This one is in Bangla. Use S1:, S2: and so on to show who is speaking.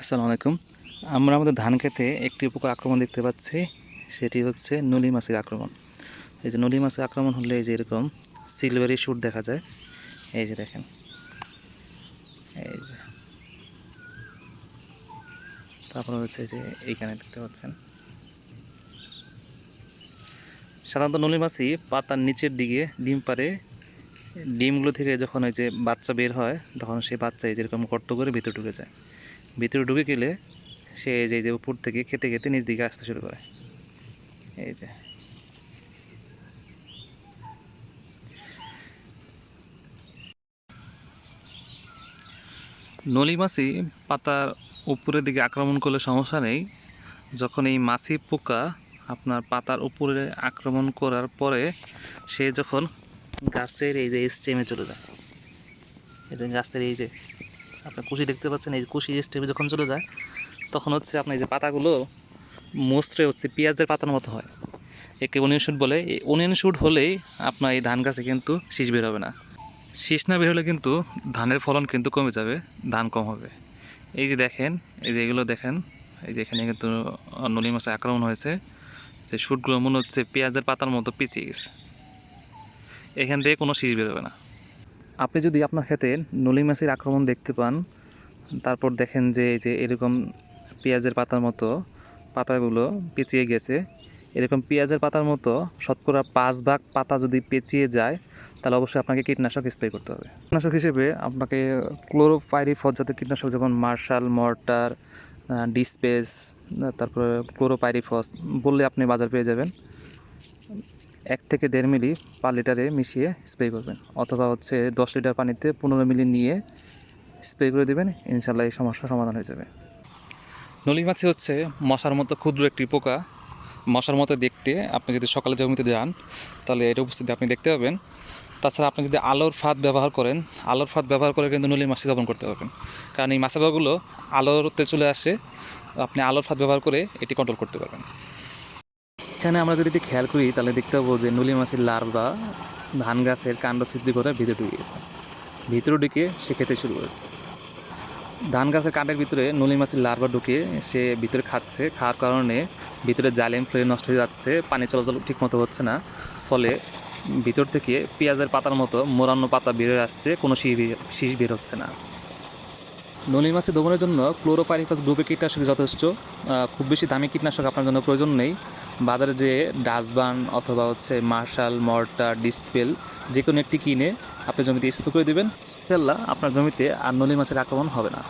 S1: আসসালামু আলাইকুম। আমরা আমাদের ধান খেতে একটি পোকার আক্রমণ দেখতে পাচ্ছি, সেটি হচ্ছে নলি মাছের আক্রমণ। এই যে নলি মাছের আক্রমণ হলে এই যে এরকম সিলভারি শুট দেখা যায়। এই যে দেখেন। এই যে। তারপর হচ্ছে যে এইখানে দেখতে পাচ্ছেন। সাধারণত নলি মাছই পাতার নিচের দিকে ডিম পারে ডিমগুলো থেকে যখন ওই যে বাচ্চা বের হয়, তখন সেই বাচ্চা এই যেরকম গর্ত করে ভিতরে ঢুকে যায়। ভিতরে ঢুকে গেলে সে যে যে উপর থেকে খেতে খেতে নিচ দিকে আসতে শুরু করে। এই যে। নলি মাছি পাতার উপরের দিকে আক্রমণ করলে সমস্যা নেই। যখন এই মাছি পোকা আপনার পাতার উপরে আক্রমণ করার পরে সে যখন গাছের এই যে স্টেমে চলে যায় যে গাছের এই যে আপনার কুশি দেখতে পাচ্ছেন, এই কুশি স্টেপে যখন চলে যায়, তখন হচ্ছে আপনার এই যে পাতাগুলো মোস্ত্রে হচ্ছে, পেঁয়াজের পাতার মতো হয়। একে অনিয়ন শুট বলে। এই অনিয়ন শুট হলেই আপনার এই ধান গাছে কিন্তু শীষ বের হবে না। শীষ না বের হলে কিন্তু ধানের ফলন কিন্তু কমে যাবে, ধান কম হবে। এই যে দেখেন, এই যে এগুলো দেখেন, এই যে এখানে কিন্তু নলি মাছের আক্রমণ হয়েছে। যে শুটগুলো মনে হচ্ছে পেঁয়াজের পাতার মতো পিছিয়ে গেছে। এখান থেকে কোনো শীষ বেরোবে না। আপনি যদি আপনার ক্ষেতে নলি মাছের আক্রমণ দেখতে পান, তারপর দেখেন যে এই যে এরকম পেঁয়াজের পাতার মতো পাতাগুলো পেঁচিয়ে গেছে, এরকম পেঁয়াজের পাতার মতো শতকরা পাঁচ ভাগ পাতা যদি পেঁচিয়ে যায়, তাহলে অবশ্যই আপনাকে কীটনাশক স্প্রে করতে হবে। কীটনাশক হিসেবে আপনাকে ক্লোরোপাইরিফস জাতীয় কীটনাশক যেমন মার্শাল, মর্টার ডিসপেস, তারপরে ক্লোরোপাইরিফস বললে আপনি বাজার পেয়ে যাবেন। এক থেকে দেড় মিলি পার লিটারে মিশিয়ে স্প্রে করবেন। অথবা হচ্ছে দশ লিটার পানিতে পনেরো মিলি নিয়ে স্প্রে করে দেবেন, ইনশাল্লাহ এই সমস্যার সমাধান হয়ে যাবে। নলি মাছি হচ্ছে মশার মতো ক্ষুদ্র একটি পোকা। মশার মতো দেখতে আপনি যদি সকালে জমিতে যান, তাহলে এর উপস্থিতি আপনি দেখতে পাবেন। তাছাড়া আপনি যদি আলোর ফাঁদ ব্যবহার করেন, আলোর ফাঁদ ব্যবহার করে কিন্তু নলি মাছি দমন করতে পারবেন। কারণ এই মাছাগুলো আলোতে চলে আসে, আপনি আলোর ফাঁদ ব্যবহার করে এটি কন্ট্রোল করতে পারবেন। এখানে আমরা যদি এটি খেয়াল করি, তাহলে দেখতে পাবো যে নলি মাছের লার্ভা ধান গাছের কাণ্ড ছিদ্রি করে ভিতরে ঢুকে গেছে। ভিতরে ঢুকে সে খেতে শুরু করেছে। ধান গাছের কাণ্ডের ভিতরে নলি মাছের লার্ভা ঢুকে সে ভিতরে খাচ্ছে। খাওয়ার কারণে ভিতরে জালেম ফ্লে নষ্ট হয়ে যাচ্ছে, পানি চলাচল ঠিক মতো হচ্ছে না। ফলে ভিতর থেকে পেঁয়াজের পাতার মতো মোরান্ন পাতা বেরোয় আসছে, কোনো শীষ বের- হচ্ছে না। নলি মাছের দমনের জন্য ক্লোরোপাইরিফাস গ্রুপের কীটনাশক যথেষ্ট। খুব বেশি দামি কীটনাশক আপনার জন্য প্রয়োজন নেই। বাজারে যে ডাস্টবান অথবা হচ্ছে মার্শাল মর্টার ডিসপেল যে কোনো একটি কিনে আপনি জমিতে স্প্রে করে দেবেন। ইনশাল্লাহ আপনার জমিতে আর নলি মাছের আক্রমণ হবে না।